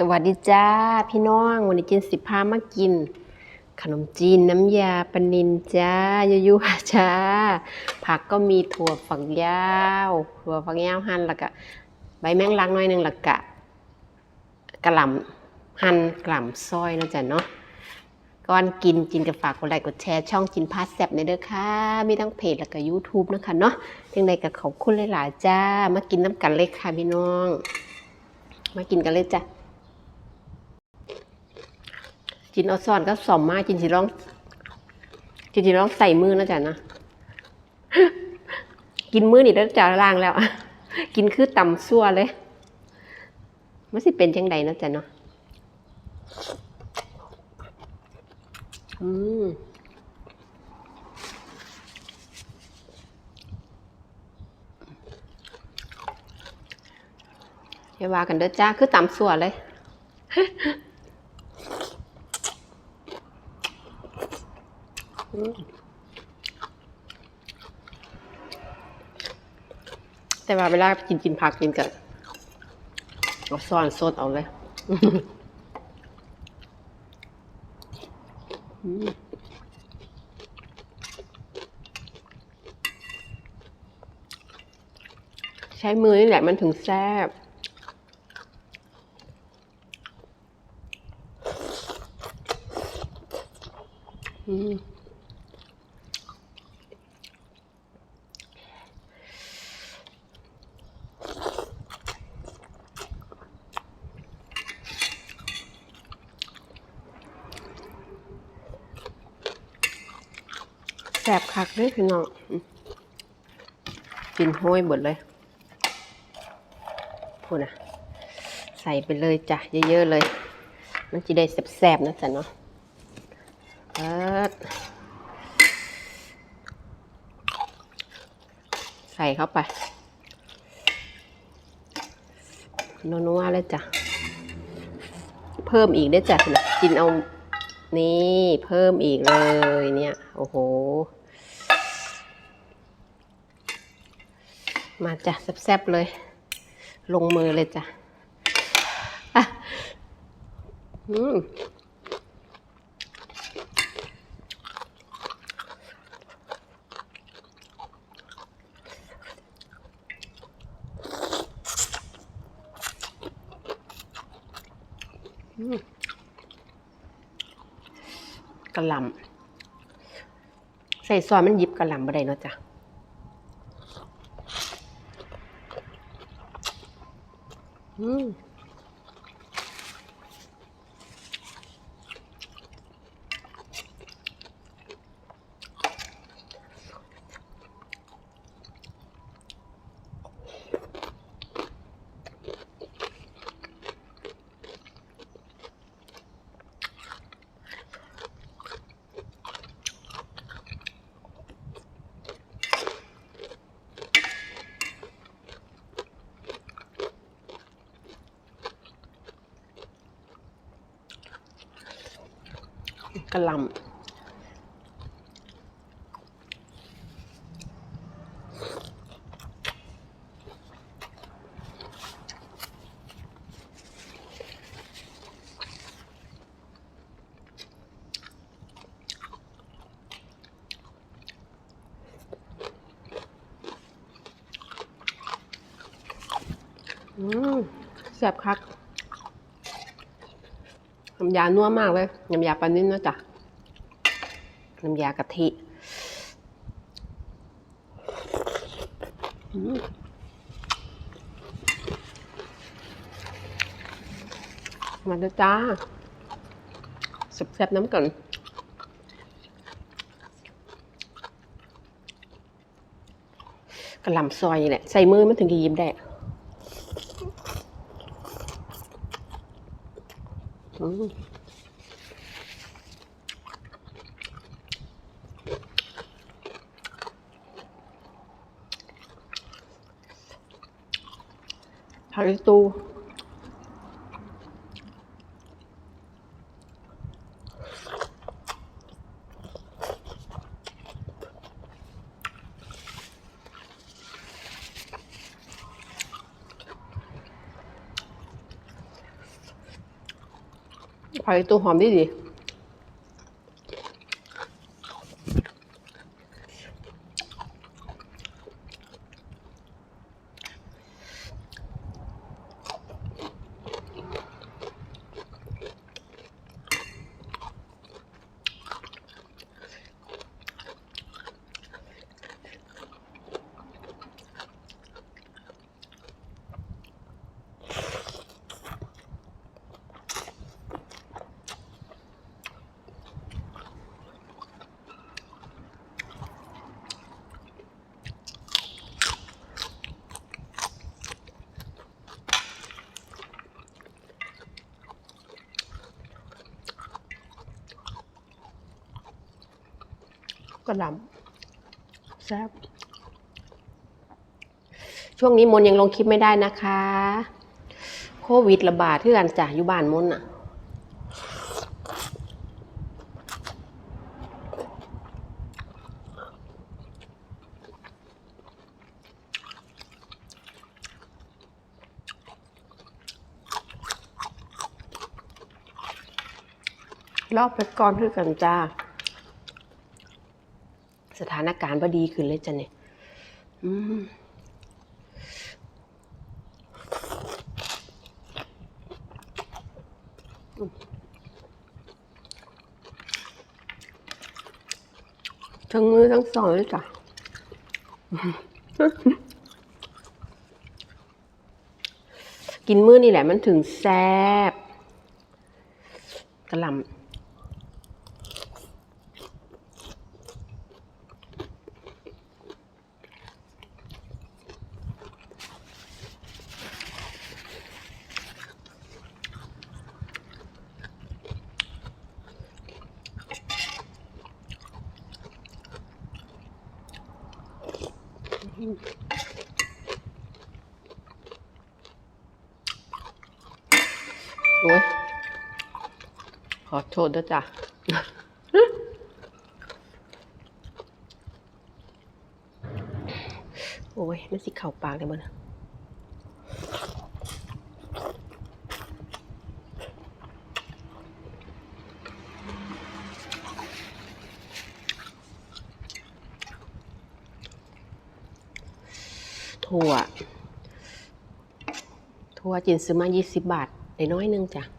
สวัสดีจ้าพี่น้องวันนี้จินสิพามากิน ขนมจีนน้ำยาปนินจ้ายุยๆจ้าผักก็มีถั่วฝักยาวถั่วฝักยาวหั่นแล้วก็ใบแมงลักหน้อยหนึ่งแล้วก็กระหล่ำหั่นกระหล่ำซอยนะจ้ะเนาะก่อนกินจินกับฝากกดไลค์กดแชร์ช่องจินพาสแซบในเด้อค่ะมีทั้งเพจแล้วก็ YouTube นะคะเนาะยังไงก็ขอบคุณหลายๆจ้ามากินน้ำกันเลยค่ะพี่น้อง มากินกันเลยจ้ะ จินเอาซ่อนก็สอมมากจินสิร้อง จินสิร้องใส่มือนะจ๊ะนะ กินมือนี่แล้วจะล่างแล้ว กินคือตำซั่วเลยมันสิเป็นจังใดนะจ๊ะเนาะ อืมอย่าว่ากันเด้อจ้า คือตำซั่วเลย แต่ว่าเวลากินกินผักกินกับเอาซ่อนสดเอาเลยใช้มือนี่แหละมันถึงแซ่บอืม แสบคักเลยพี่น้องกินห้อยหมดเลยพูดนะใส่ไปเลยจ้ะเยอะๆเลย มันจะได้แสบๆนะจ๊ะเนาะเปิดใส่เข้าไปนัวๆเลยจ้ะเพิ่มอีกได้จ้ะกินเอานี่เพิ่มอีกเลยเนี่ย โอ้โห มาจ้ะแซ่บๆเลย ลงมือเลยจ้ะอะอืมกระหลำใส่ซอสมันยิบกระหลำบ่ได้เนาะจ้ะ อืม กระลำอืมแซ่บคัก น้ำยานัวมากเลยน้ำยาปลานิ่นนะจ้ะน้ำยากะทิมาด้อจ้าสับแซบน้ำก่อนกระหล่ำซอยแหละ ใส่มือมันถึงจะยิ้มได้ อืมผัก อีตูผัก กระหลำแซ่บช่วงนี้มนยังลงคลิปไม่ได้นะคะ โควิดระบาดที่กันจ่าอยู่บ้านมนอะรอบไปก่อนคือกันจ้า สถานการณ์พอดีขึ้นเลยจ้ะเนี่ยอืมทั้งมือทั้งสองเลยจ้ะกินมื้อนี่แหละมันถึงแซ่บกระลำ โอ้ยขอโทษด้วยจ้ะโอ้ยมันสิเข่าปากเลยมันถั่ว ถั่วจินซื้อมา 20 บาทได้น้อยนึงจ้ะ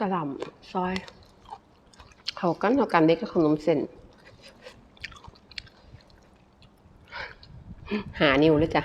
กระหล่ำซอย เขากันเข้ากันเด็กกับขนมเส้น หานิ้วเลยจ้ะ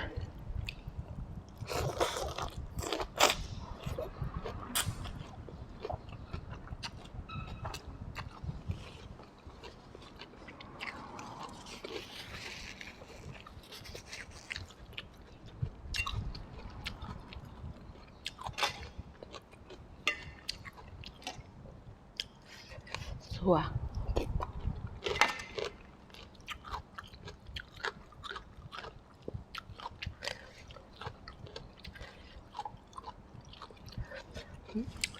ถั่ว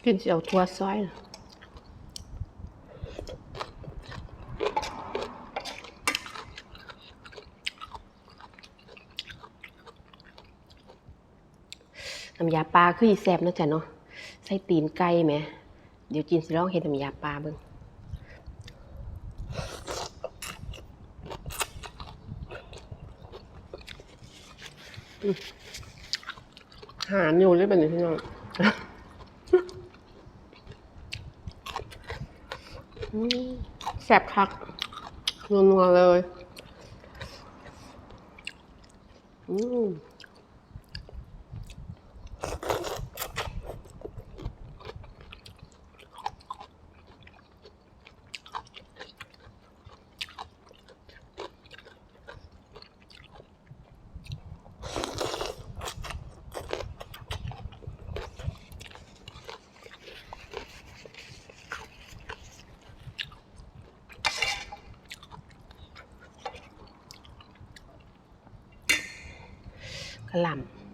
กินเสียวถั่วซอยน้ำยาปลาคืออีแซ่บนะจ๊ะเนาะใส่ตีนไก่ไหม เดี๋ยวจินสิลองเฮ็ดน้ำยาปลาเบิ่ง หาอยู่เลยเป็นพี่น้องอืมแซ่บคักนัวๆเลย อืม ล่ผู้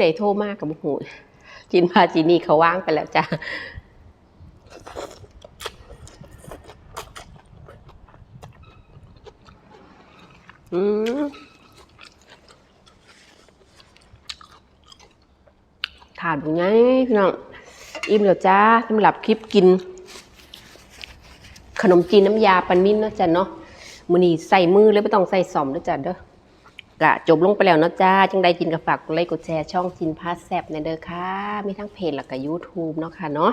ใดโทรมากกับหูจินพาจินี่เขาว่างไปแล้วจ้าอืมถาดเป็นไงพี่น้องอิ่มแล้วจ้าสำหรับคลิปกิน ขนมจีนน้ำยาปันมิ้นนะจ้ะเนาะมือนี้ใส่มือเลยไม่ต้องใส่สอมนะจ้ะเด้อ กะจบลงไปแล้วเนาะจ้า จังใดจินกับฝากกดไลค์กดแชร์ช่องจินพาแซบในเด้อค่ะ มีทั้งเพจแล้วก็ยูทูบเนาะค่ะเนาะ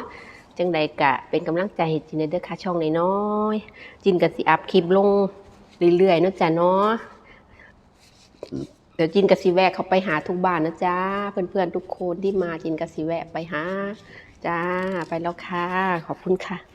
จังใดกะเป็นกำลังใจให้จินในเด้อค่ะช่องน้อยๆจินกับสิอัพคลิปลงเรื่อยๆเนาะจ้ะเนาะเดี๋ยวจินกับสิแวะเขาไปหาทุกบ้านนะจ้าเพื่อนๆทุกคนที่มาจินกับสิแวะไปหาจ้าไปแล้วค่ะ ขอบคุณค่ะ